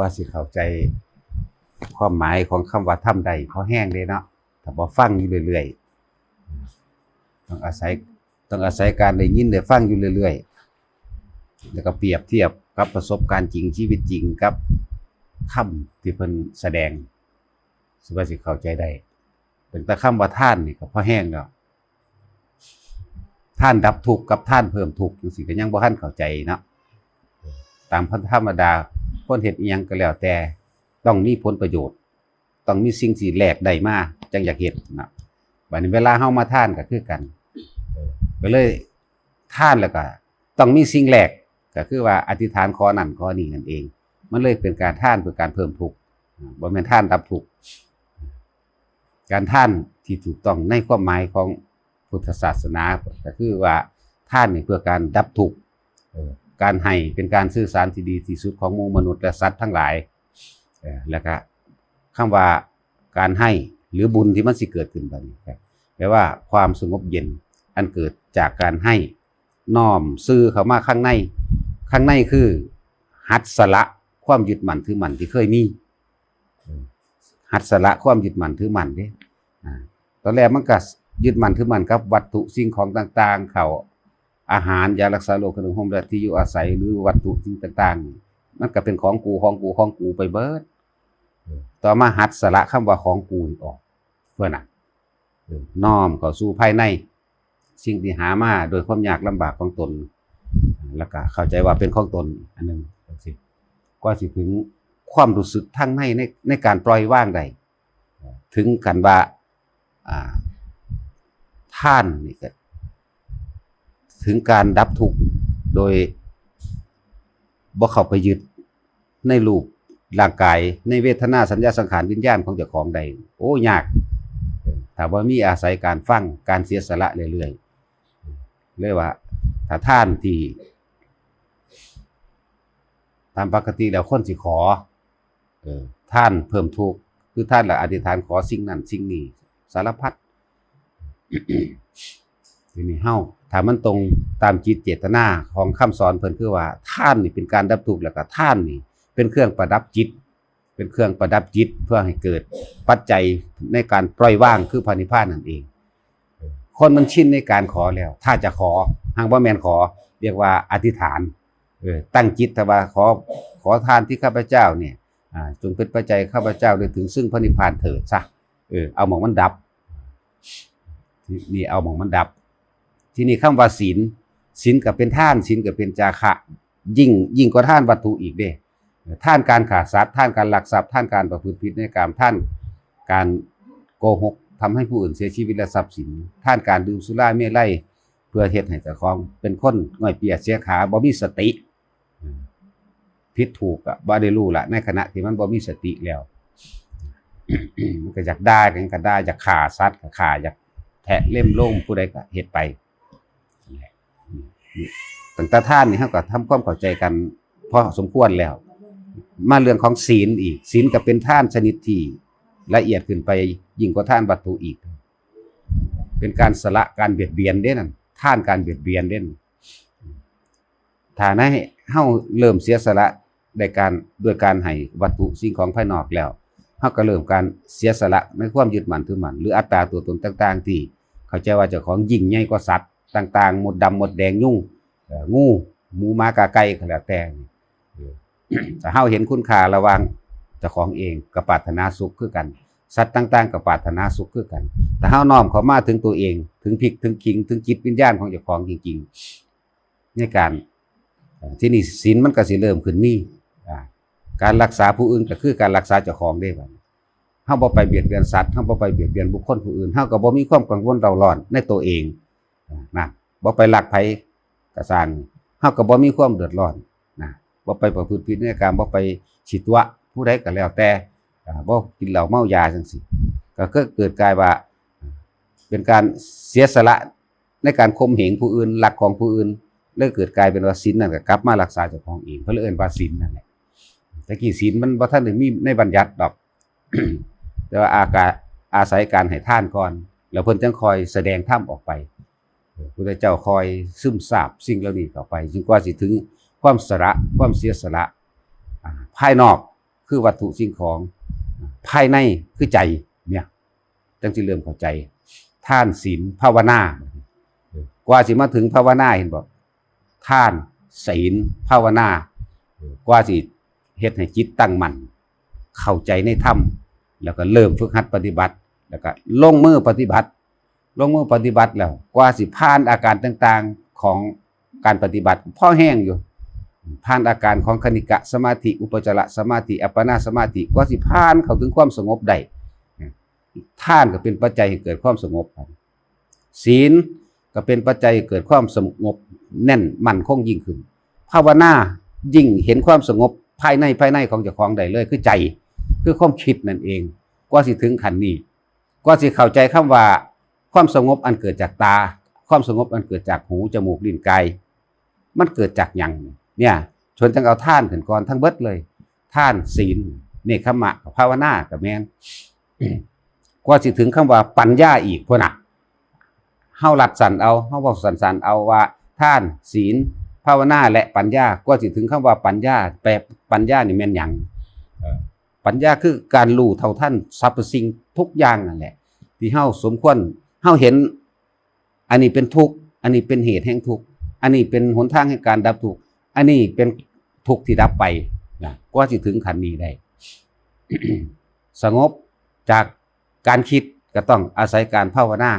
ว่าสิเข้าใจความหมายของคำว่าถ้ำใดเพราะแห้งเลยเนาะถ้าบ่ฟังอยู่เรื่อยๆต้องอาศัยต้องอาศัยการได้ยินได้ฟังอยู่เรื่อยๆแล้วก็เปรียบเทียบกับประสบการณ์จริงชีวิตจริงกับคำที่เพิ่นแสดงสิว่าสิเข้าใจได้เป็นแต่คำว่าท่านนี่ก็พอแห้งแล้วท่านดับทุกข์กับท่านเพิ่มทุกข์จังซี่ก็ยังบ่ทันเข้าใจเนาะตามพันธรรมดา คนเฮ็ดอีหยังก็แล้วแต่ ต้องมีผลประโยชน์ ต้องมีสิ่งที่แลกได้มาจังอยากเฮ็ดนะบัดนี้เวลาเฮามาท่านก็คือกันก็เลยท่านแล้วก็ต้องมีสิ่งแหลกก็คือว่าอธิษฐานขอนั่นขอนี่นั่นเอง มันเลยเป็นการท่านเพื่อการเพิ่มทุกข์บ่แม่นท่านดับทุกข์การท่านที่ถูกต้องในความหมายของพุทธศาสนาก็คือว่าท่านนี่เพื่อการดับทุกข์ การให้เป็นการสื่อสารที่ดีที่สุดของมูมนุษย์และสัตว์ทั้งหลายแล้วก็คำว่าการให้หรือบุญที่มันสิเกิดขึ้นแบบนี้แปลว่าความสงบเย็นอันเกิดจากการให้น้อมซื่อเข้ามาข้างใน ข้างในคือหัดสละความยึดมั่นถือมั่นที่เคยมีหัดสละความยึดมั่นถือมั่นเด้อ่าตอนแรกมันก็ยึดมั่นถือมั่นกับวัตถุสิ่งของต่าง ๆ เขา อาหารยารักษาโรคขนมหอมและที่อยู่อาศัยหรือวัตถุสิ่งต่างๆ มันก็เป็นของกูของกูของกูไปเบิด ต่อมาหัดสละคำว่าของกูออก เพื่อน่ะน้อมเข้าสู่ภายใน สิ่งที่หามาโดยความยากลำบากของตน แล้วก็เข้าใจว่าเป็นของตนอันหนึงจังซี่กว่าสิถึงความรู้สึกทั้งในในในการปล่อยว่างได้ถึงกันว่าท่านนี่ก็ ถึงการดับทุกข์โดยบ่เข้าไปยึดในรูปร่างกายในเวทนาสัญญาสังขารวิญญาณของเจ้าของใด โอ้ยากถ้าว่ามีอาศัยการฟังการเสียสละเรื่อยๆเรียกว่าถ้าท่านที่ตามปกติแล้วคนสิขอเออท่านเพิ่มทุกข์คือท่านละอธิษฐานขอสิ่งนั้นสิ่งนี้ สารพัด ทีนี้เฮาถ้ามันตรงตามจิตเจตนาของคำสอนเพิ่นคือว่าท่านนี่เป็นการดับทุกข์แล้วก็ท่านนี่ เป็นเครื่องประดับจิต เป็นเครื่องประดับจิตเพื่อให้เกิดปัจจัยในการปล่อยว่างคือพระนิพพานนั่นเอง คนมันชินในการขอแล้ว ถ้าจะขอหางว่าแมนขอ เรียกว่าอธิษฐานเออตั้งจิตแต่ว่าขอขอทานที่ข้าพเจ้าเนี่ยจงเป็นปัจจัยข้าพเจ้าได้ถึงซึ่งพระนิพพานเถิดซะเออเอาหมองมันดับนี่นี่เอาหมองมันดับ ที่นี่คำว่าศีลศีลกับเป็นท่านศีลกับเป็นจาคะ ยิ่งยิ่งกว่าท่านวัตถุอีกเด้ท่านการขาดทรัพย์ท่านการหลักทรัพย์ท่านการประพฤติผิดในกรรมท่านการโกหกทำให้ผู้อื่นเสียชีวิตและทรัพย์สิน ท่านการดื่มสุราเมลัยเพื่อเฮ็ดให้เจ้าของ เป็นคนง่อยเปียกเสียขาบ่มีสติผิดถูกอะบ่ได้รู้ละในขณะที่มันบ่มีสติแล้วมันก็อยากได้กันก็ได้อยากฆ่าสัตว์ก็ฆ่าอยากแทะเล่มโล่งผู้ใดก็เฮ็ดไป ตั้งแต่ท่านนี่เฮาก็ทำความเข้าใจกันพอสมควรแล้ว มาเรื่องของศีลอีก ศีลก็เป็นท่านชนิดที่ละเอียดขึ้นไปยิ่งกว่าท่านวัตถุอีก เป็นการสละการเบียดเบียนเด้นั่นท่านการเบียดเบียนเด่นถ้าให้เฮาเริ่มเสียสละในการด้วยการให้วัตถุสิ่งของภายนอกแล้วเฮาก็เริ่มการเสียสละในความยึดมั่นถือมั่นหรืออัตตราตัวตนต่าง ๆ ที่ เข้าใจว่าเจ้าของยิ่งใหญ่กว่าสัตว์ ต่างๆ หมดดำหมดแดงยุ่งงูหมูมากาไก่ก็แล้วแต่นี่เออถ้าเฮาเห็นคุณค่าระวังเจ้าของเองกับปรารถนาสุขคือกัน สัตว์ต่าง ๆกับปรารถนาสุขคือกัน แต่เฮาน้อมเขามาถึงตัวเอง ถึงพิกถึงขิง ถึงจิตวิญญาณของเจ้าของจริงๆในการที่นี่ศีลมันก็สิเริ่มขึ้นมีอ่การรักษาผู้อื่นก็คือการรักษาเจ้าของได้บัดนี้เฮาบ่ไปเบียดเบียนสัตว์เฮาบ่ไปเบียดเบียนบุคคลผู้อื่นเฮาก็บ่มีความกังวลเราร้อนในตัวเอง นะบ่ไปลักไผก็สร้างเฮาก็บ่มีความเดือดร้อนนะบ่ไปประพฤติผิดในการบ่ไปฉิดวะผู้ใดก็แล้วแต่บ่กินเหล้าเมายาจังซี่ก็เกิดกลายว่าเป็นการเสียสละในการข่มเหงผู้อื่นหลักของผู้อื่นเลยเกิดกลายเป็นว่าศีลนั่นก็กลับมารักษาเจ้าของเองเพิ่นเอิ้นว่าศีลนั่นแหละแต่กี้ศีลมันบ่ทันได้มีในบัญญัติดอก แต่ว่าอากาอาศัยการให้ท่านก่อน แล้วเพิ่นจังคอยแสดงธรรมออกไป พระพุทธเจ้าคอยซึมซาบสิ่งเหล่านี้ต่อไปจึงกว่าสิถึงความสละความเสียสละอ่าภายนอกคือวัตถุสิ่งของภายในคือใจเนี่ยจังสิเริ่มเข้าใจ ท่านศีลภาวนากว่าสิมาถึงภาวนาเห็นบอกท่านศีลภาวนากว่าสิเฮ็ดให้จิตตั้งมั่นเข้าใจในธรรมแล้วก็เริ่มฝึกหัดปฏิบัติ แล้วก็ลงมือปฏิบัติ ลงมือปฏิบัติแล้วกว่าสิผ่านอาการต่างๆของการปฏิบัติพ่อแห้งอยู่ผ่านอาการของคณิกะสมาธิ อุปจารสมาธิ อัปปนาสมาธิกว่าสิผ่านเข้าถึงความสงบได้ท่านก็เป็นปัจจัยให้เกิดความสงบศีลก็เป็นปัจจัยเกิดความสงบแน่นมั่นคงยิ่งขึ้น ภาวนายิ่งเห็นความสงบภายในภายในของเจ้าของได้เลย คือใจ คือความคิดนั่นเอง กว่าสิถึงขันนี้กว่าสิเข้าใจคำว่า ความสงบอันเกิดจากตา ความสงบอันเกิดจากหูจมูกลิ้นกายมันเกิดจากหยังเนี่ยชนจังเอาท่านขึ้นก่อนทั้งเบิดเลย ท่านศีลเนคขมะภาวนากับแมนกว่าสิถึงคำว่าปัญญาอีกพวกน่ะเฮาหลัดสันเอาเฮาบอกสันสันเอาว่า ท่านศีลภาวนาและปัญญากว่าสิถึงคำว่าปัญญา แปลปัญญานี่แม่นหยังปัญญาคือการรู้เท่าท่านสรรพสิ่งทุกอย่างนั่นแหละ ที่เฮาสมควร เฮาเห็น อันนี้เป็นทุกข์อันนี้เป็นเหตุแห่งทุกข์อันนี้เป็นหนทางแห่งการดับทุกข์อันนี้เป็นทุกข์ที่ดับไปนะกว่าสิถึงขันนี้ได้ สงบจากการคิดก็ต้องอาศัยการภาวนา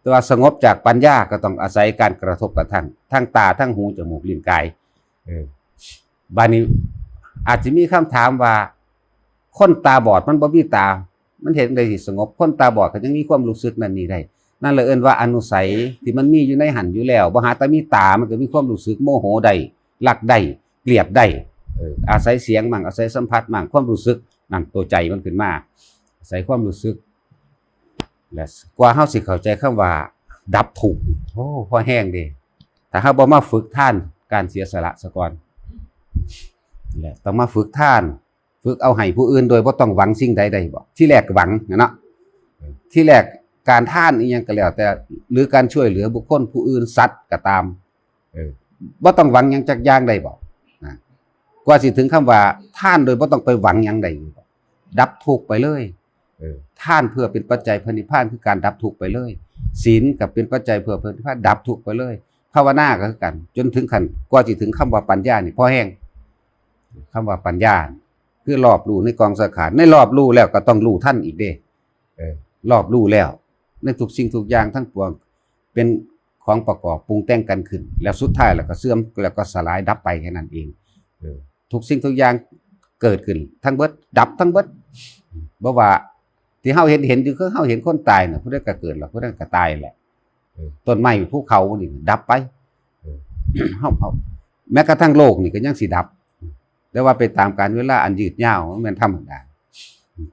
แต่ว่าสงบจากปัญญาก็ต้องอาศัยการกระทบกระทั่งทั้งตาทั้งหูจมูกลิ้นกายเออบานี้อาจจะมีคำถามว่า คนตาบอดมันบ่มีตา มันเห็นได้ที่สงบ คนตาบอดก็ยังมีความรู้สึกนั่นนี่ได้ นั่นเลยเอิ้นว่าอนุสัยที่มันมีอยู่ในหันอยู่แล้วบ่หาแต่มีตามันก็มีความรู้สึกโมโหได้รักได้เกลียดได้อาศัยเสียงมั่งอาศัยสัมผัสมั่งความรู้สึกนั่นตัวใจมันขึ้นมาอาศัยความรู้สึกและกว่าเฮาสิเข้าใจคำว่า ดับทุกโอ้พอแห้งด้ถ้าเฮาบ่มาฝึกท่านการเสียสละซะก่อนและต้องมาฝึกท่าน ฝึกเอาให้ผู้อื่นโดยบ่ต้องหวังสิ่งใดๆบ่ที่แรกหวังนะเนาะที่แรก การท่านอีหยังก็แล้ว แต่หรือการช่วยเหลือบุคคลผู้อื่นสัตว์ก็ตามเออบ่ต้องหวังยังจักย่างใดบ่นะกว่าสิถึงคำว่าท่านโดยบ่าต้องไปหวังยังใดบ่ดับทุกไปเลยเออท่านเพื่อเป็นปัจจัยพระนิพานคือการดับทุกไปเลย ศีลกับเป็นปัจจัยเพื่อพระนิพานดับทุกไปเลยภาวนาก็คือกัน จนถึงขั้นกว่าจะถึงคำว่าปัญญานี่พอแห้งคำว่าปัญญาคือรอบรู้ในกองสังขารในรอบรู้แล้วก็ต้องรู้ท่านอีกเด้เออรอบรู้แล้ว ในทุกสิ่งทุกอย่างทั้งปวงเป็นของประกอบปรุงแต่งกันขึ้น แล้วสุดท้ายแล้วก็เสื่อมแล้วก็สลายดับไปแค่นั้นเองทุกสิ่งทุกอย่างเกิดขึ้น ทั้งเบิดดับทั้งเบิดบ่ว่า ที่เฮาเห็นเห็นอยู่คือเฮาเห็นคนตายน่ะผู้ใดก็เกิดแล้วผู้ใดก็ตายแหละต้นไม้ภูเขานี่ดับไปเฮาเฮาแม้กระทั่งโลกนี่ก็ยังสิดับ แต่ว่าไปตามการเวลาอันยืดยาวมันเป็นธรรมดา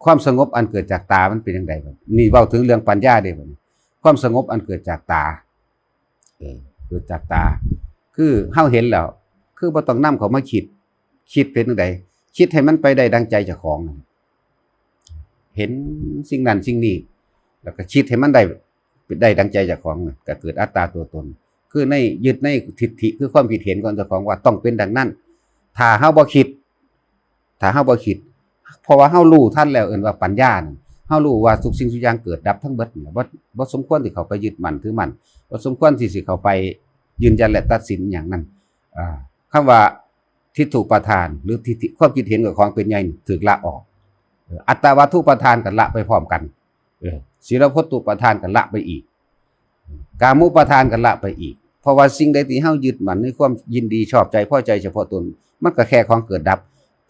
ความสงบอันเกิดจากตามันเป็นยังไงบ้างนี่เว้าถึงเรื่องปัญญาเด้บ่นี่ความสงบอันเกิดจากตาเออเกิดจากตา คือเฮาเห็นแล้ว คือบ่ต้องนำเขามาคิด คิดเป็นจังไดคิดให้มันไปได้ดังใจเจ้าของ เห็นสิ่งนั้นสิ่งนี้ แล้วก็คิดให้มันได้ได้ดังใจเจากของก็เกิดอัตตาตัวตน คือในยึดในทิฏฐิคือความคิดเห็นของเจ้าของว่าต้องเป็นดังนั้น ถ้าเฮาบ่คิด ถ้าเฮาบ่คิด เพราะว่าเฮารู้ท่านแล้วเอิ้นว่าปัญญานั่นเฮารู้ว่าทุกสิ่งทุกอย่างเกิดดับทั้งเบิดบ่บ่สมควรที่เขาไปยึดมั่นถือมั่นบ่สมควรที่สิเขาไปยืนยันและตัดสินอย่างนั้นอ่าคำว่าทิฏฐุประทานหรือทิฏฐิความคิดเห็นกับของเป็นใหญ่นี่ถูกละออก อัตตาวัตถุประทานกันละไปพร้อมกันเออศีลพจตุประทานกันละไปอีก กามุประทานกันละไปอีก เพราะว่าสิ่งใดที่เฮายึดมันในความยินดีชอบใจพอใจเฉพาะตนมันก็แค่ของเกิดดับ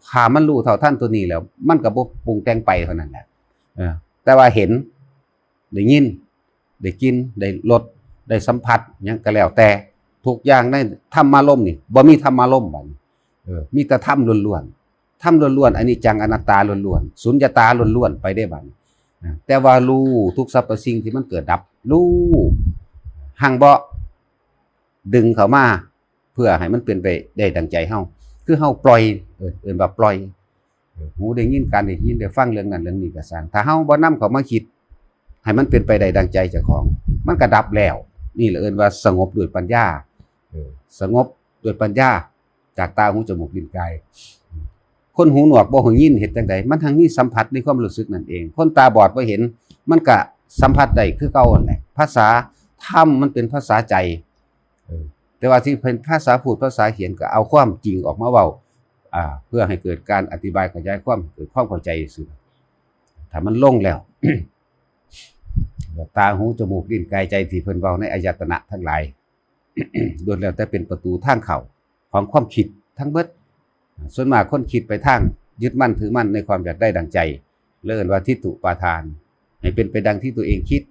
พามันรู้เท่าท่านตัวนี้แล้ว มันก็บ่ปรุงแต่งไปเท่านั้นแหละแต่ว่าเห็นได้ยินได้กินได้รสได้สัมผัสยังก็แล้วแต่ทุกอย่างในธรรมารมนี่บ่มีธรรมารมบัดนี้เออมีแต่ธรรมล้วนๆทำล้วนๆอันนี้จังอนัตตาล้วนๆสุญญตาล้วนๆไปได้บัดแต่ว่ารู้ทุกสรรพสิ่งที่มันเกิดดับรู้หังเบาดึงเข้ามาเพื่อให้มันเป็นไปได้ดังใจเฮา คือเฮาปล่อยเออเอิ้นว่าปล่อยเออหูได้ยินการได้ยินได้ฟังเรื่องนั้นเรื่องนี้ก็สร้างถ้าเฮาบ่นำเข้ามาคิด ให้มันเป็นไปได้ดังใจเจ้าของ มันก็ดับแล้ว นี่แหละเอิ้นว่าสงบด้วยปัญญาเออสงบด้วยปัญญา จากตาหูจมูกลิ้นกายคนหูหนวกบ่หูยินเฮ็ดจังไดมันทั้งมีสัมผัสในความรู้สึกนั่นเอง คนตาบอดบ่เห็น มันก็สัมผัสได้คือเก่านั่นแหละภาษาธรรมมันเป็นภาษาใจเออ แต่ว่าที่เป็นภาษาพูดภาษาเขียนก็เอาความจริงออกมาเว้าอ่าเพื่อให้เกิดการอธิบายขยายความเกิดความเข้าใจซื่อถ้ามันลงแล้วตาหูจมูกลิ้นกายใจที่เพิ่นเว้าในอายตนะทั้งหลายล้วนแล้วแต่เป็นประตูทางเข้าของความคิดทั้งเบิด ส่วนมากคนคิดไปทางยึดมั่นถือมั่นในความอยากได้ดังใจ เลิ่นว่าทิฏฐุปาทาน ให้เป็นไปดังที่ตัวเองคิด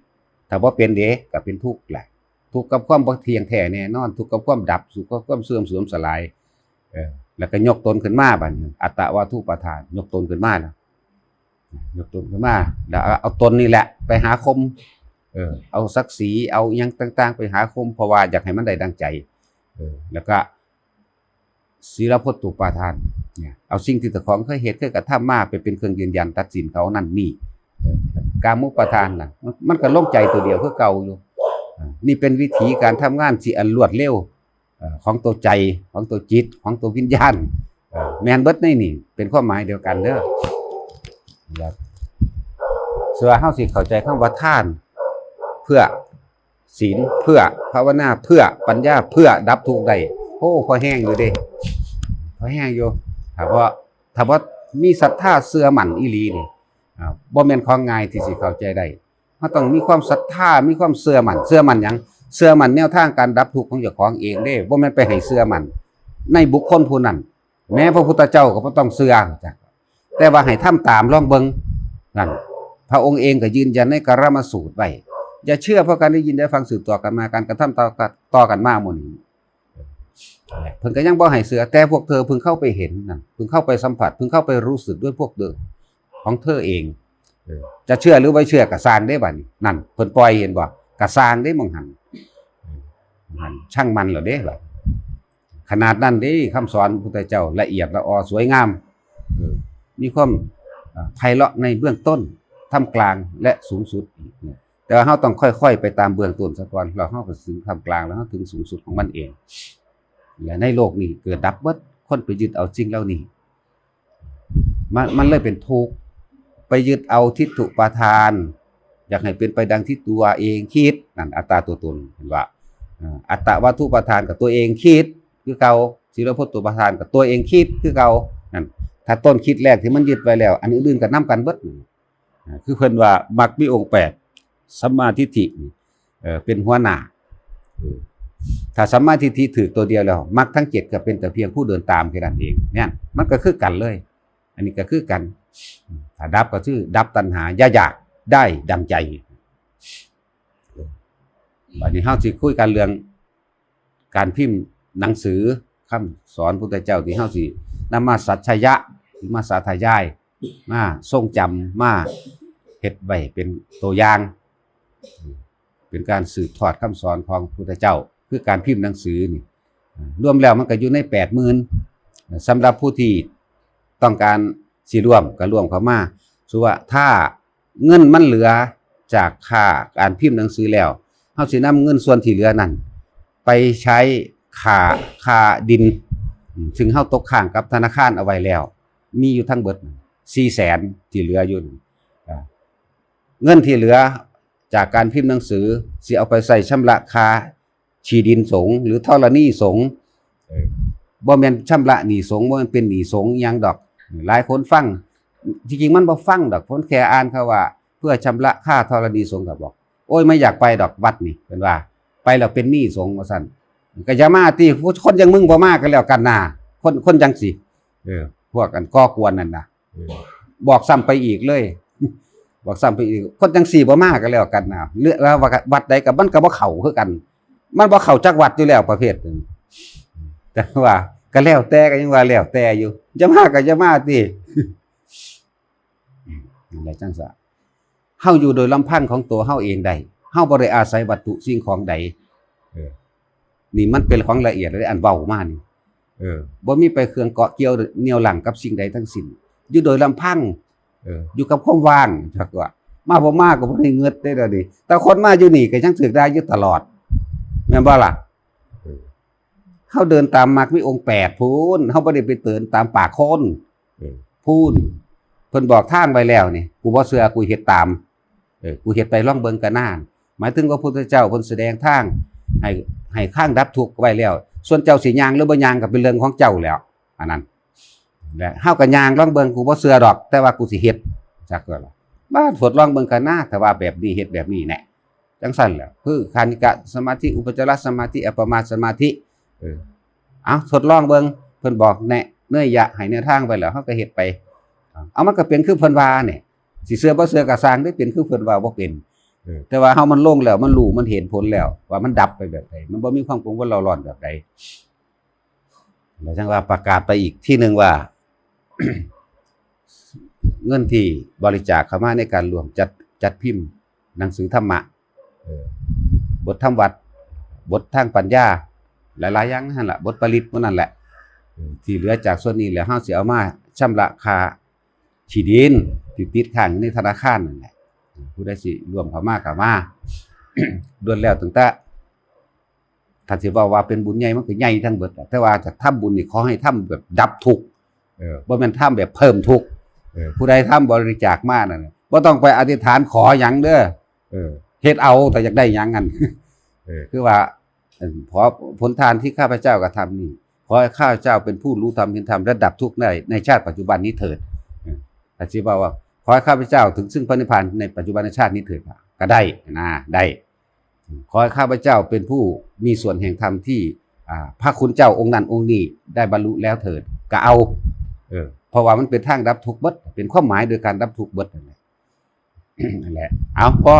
ถ้าว่าเป็นเดะก็เป็นทุกข์แหละ ทุกข์กับความบ่เที่ยงแท้แน่นอนทุกข์กับความดับสุขกับความเสื่อมเสื่อมสลายเออแล้วก็ยกตนขึ้นมาบัดนี้อัตตวาทุปาทาน ยกตนขึ้นมาแล้วยกตนขึ้นมาแล้วเอาตนนี่แหละ ไปหาคม เออ เอาศักดิ์ศรีเอายังต่าง ๆ ไปหาคมเพราะว่าอยากให้มันได้ดังใจ เออ แล้วก็ศีลพจน์ตุปาทานเนี่ยเอาสิ่งที่ตะของเคยเหตุเคยกระทำมาไปเป็นเครื่องยืนยันตัดสินเขานั่นนี่การมุปาทานน่ะ มันก็ลงใจตัวเดียวคือเก่าอยู่ นี่เป็นวิธีการทำงานที่อันรวดเร็วของตัวใจของตัวจิตของตัววิญญาณแมนเบิดในนี่ เป็นความหมายเดียวกันเด้อครับส่วนเฮาสิเข้าใจคำว่าทาน เพื่อศีลเพื่อภาวนาเพื่อปัญญาเพื่อดับทุกข์ได้โอ้พอแห้งอยู่เด้พอแห้งอยู่ถ้าว่าถ้าว่ามีศรัทธาเสื่อมั่นอีหลีนี่บ่แม่นของง่ายที่สิเข้าใจได้ เราต้องมีความศรัทธามีความเสื่อมันเสื่อมันยังเสื่อมันแนวทางการดับทุกข์ของเจ้าของเองเด้บ่แม่นไปให้เสื่อมัน ในบุคคลผู้นั้นแม้พระพุทธเจ้าก็ต้องเสื่อจ้ะแต่ว่าให้ทำตามลองเบิงนั่นพระองค์เองก็ยืนยันในกรมสูตรไว้อย่าเชื่อเพราะการได้ยินได้ฟังสืบต่อกันมาการกระทำต่อกันต่อกันมาหมู่นี้เพิ่นก็ยังบ่ให้เสือแต่พวกเธอเพิ่งเข้าไปเห็นนั่นเพิ่งเข้าไปสัมผัสเพิ่งเข้าไปรู้สึกด้วยพวกเดิมของเธอเอง จะเชื่อหรือไม่เชื่อก็สร้างได้บัดนี้นั่นเพิ่นปล่อยเห็นบ่ก็สร้างได้มองหันมันช่างมันเหรอเด้ล่ะขนาดนั้นเด้คำสอนพุทธเจ้าละเอียดละออสวยงามมีความไพเราะในเบื้องต้นท่ามกลางและสูงสุดแต่ว่าเฮาต้องค่อย ๆ ไปตามเบื้องต้นซะก่อนแล้วเฮาถึงท่ามกลางแล้วเฮาถึงสูงสุดของมันเอง และในโลกนี้เกิดดับเบิดคนไปยึดเอาจริงแล้วนี่มันมันเลยเป็นทุกข์ ไปยึดเอาทิฏฐุปาทาน อยากให้เป็นไปดังที่ตัวเองคิดนั่นอัตตาตัวตนเห็นว่าอัตตาวัตถุปาทานกับตัวเองคิด คือเก่าศีลพจน์ตุปาทานกับตัวเองคิดคือเก่านั่นถ้าต้นคิดแรกที่มันยึดไว้แล้ว อันอื่นๆก็นํกันเบิดคือเพิ่นว่ามักมีองค์แปดสัมมาทิฏฐิเอเป็นหัวหน้าถ้าสัมมาทิฏฐิถือตัวเดียวแล้วมรรคทั้งเจ็ดก็เป็นแต่เพียงผู้เดินตามแค่นั้นเองเนี่ยมันก็คือกันเลย อันนี้ก็คือกัน ถ้าดับก็คือดับตัณหาอย่าอยากได้ดังใจวันนี้เฮาสิคุยกันเรื่อง การพิมพ์หนังสือคำสอนพุทธเจ้าที่เฮาสินำมาสัจฉยะหรือมาสาธยาย มาทรงจำมาเฮ็ดไว้เป็นตัวอย่าง เป็นการสืบทอดคำสอนของพุทธเจ้า คือการพิมพ์หนังสือนี่รวมแล้วมันก็อยู่ในแปดหมื่นสำหรับผู้ที่ต้องการ สิร่วมก็ร่วมเข้ามาสุว่าถ้าเงินมันเหลือจากค่าการพิมพ์หนังสือแล้วเฮาสินำเงินส่วนที่เหลือนั้นไปใช้ค่าค่าดิน ซึ่งเฮาตกค้างกับธนาคารเอาไว้แล้ว มีอยู่ทั้งเบิด4แสนที่เหลืออยู่เงินที่เหลือจากการพิมพ์หนังสือสิเอาไปใส่ชำระค่าชีดินสงหรือธรณีสงฆ์เออบ่แม่นชำระหนี้สงบ่แม่นเป็นหนี้สงยังดอก หลายคนฟังจริงๆมันบ่ฟังดอกคนแค่อ่านเขาว่า เพื่อชำระค่าธรณีสงฆ์ก็บอก โอ้ยไม่อยากไปดอกวัดนี่เป็นว่า ไปแล้วเป็นหนี้สงฆ์ว่าซั่นก็อย่ามาติคนอยังมึงบ่มากันแล้วกันน่ะคนคนจังสิเออ พวกกันก่อกวนนั่นนะบอกซ้ำไปอีกเลย บอกซ้ำไปอีก คนจังสี่บ่มากันแล้วกันนะเลือกแล้วว่าวัดใดกับมันก็บ่เข้าคือกัน มันบ่เข้าจักวัดอยู่แล้วประเภทนึงแต่ว่า ก็แล้วแต่ก็ยังว่าแล้วแต่อยู่จะมาก็จะมาติอะไรจังซะเฮาอยู่โดยลำพังของตัวเฮาเองได้เฮาบ่ได้อาศัยวัตถุสิ่งของใดเออนี่มันเป็นของละเอียดเลยอันเบามานี่เออบ่มีไปเครื่องเกาะเกี่ยวเหนี่ยวหลังกับสิ่งใดทั้งสิ้นอยู่โดยลำพังเอออยู่กับความว่างจักว่ามาบ่มากก็บ่ได้เงิดได้ดอกนี่แต่คนมาอยู่นี่ก็ยังสึกได้อยู่ตลอดแม่นบ่ล่ะ เฮาเดินตามมรรคมีองค์8พูนเฮาบ่ได้ไปเดินตามป่าโคนเออพูนเพิ่นบอกทางไว้แล้วนี่กูบ่เชื่อกูเฮ็ดตามเออกูเฮ็ดไปล่องเบิ่งกันนานหมายถึงว่าพระพุทธเจ้าเพิ่นแสดงทางให้ให้ข้างดับทุกข์ไว้แล้ว ส่วนเจ้าสิย่างหรือบ่ย่างก็เป็นเรื่องของเจ้าแล้วอันนั้นและเฮาก็ย่างล่องเบิ่งกูบ่เชื่อดอก แต่ว่ากูสิเฮ็ดจักก็ล่ะบ้านทดลองเบิ่งกันหน้าแต่ว่าแบบนี้เฮ็ดแบบนี้แหละจังซั่นแหละคือคานิกะสมาธิอุปจารสมาธิอัปปมาสมาธิ เออเอาทดลองเบิ่งเพิ่นบอกแนะเนื่อยยะให้แนวทางไปแล้วเฮาก็เฮ็ดไป เอามันก็เป็นคือเพิ่นว่าเนี่ยสิเชื่อบ่เชื่อก็สร้างได้เป็นคือเพิ่นว่าบ่เป็นเออแต่ว่าเฮามันลงแล้วมันรู้มันเห็นผลแล้ว ว่ามันดับไปแบบใดมันบ่มีความกังวลเราร้อนแบบใดแล้วจังว่าประกาศไปอีกที่หนึ่งว่า เงินที่บริจาคเข้ามาในการรวมจัดจัดพิมพ์ หนังสือธรรมะเออบทธรรมวัด บททางปัญญา หลายๆอย่างนั่นแหละบทปริตพวกนั้นแหละเออที่เหลือจากส่วนนี้แล้วเฮาสิเอามาชำระค่าที่ดินที่ติดค้างอยู่ในธนาคารนั่นแหละผู้ใดสิรวมเข้ามาก็มาล้วนแล้วตั้งแต่ถ้าสิว่าว่าเป็นบุญใหญ่มันก็ใหญ่ทั้งเบิดแหละแต่ว่าจะทำบุญนี่ขอให้ทำแบบดับทุกข์เออบ่แม่นทำแบบเพิ่มทุกข์เออผู้ใดทำบริจาคมานั่นน่ะบ่ต้องไปอธิษฐานขอหยังเด้อเออเฮ็ดเอาแต่อยากได้หยังกันเออคือว่าเอิ่ม ขอผลทานที่ข้าพเจ้ากระทำนี่ขอให้ข้าพเจ้าเป็นผู้รู้ธรรมเห็นธรรมระดับทุกข์ในในชาติปัจจุบันนี้เถิดออแต่ที่ว่าว่าขอให้ข้าพเจ้าถึงซึ่งพระนิพพานในปัจจุบันชาตินี้เถิดก็ได้นะได้ ขอให้ข้าพเจ้าเป็นผู้มีส่วนแห่งธรรมที่อ่าพระคุณเจ้าองค์นั้นองค์นี้ได้บรรลุแล้วเถิดก็เอาเออเพราะว่ามันเป็นทางดับทุกข์เบิดเป็นความหมายโดยการดับทุกข์เบิดนั่นแหละนั่นแหละเอาพอ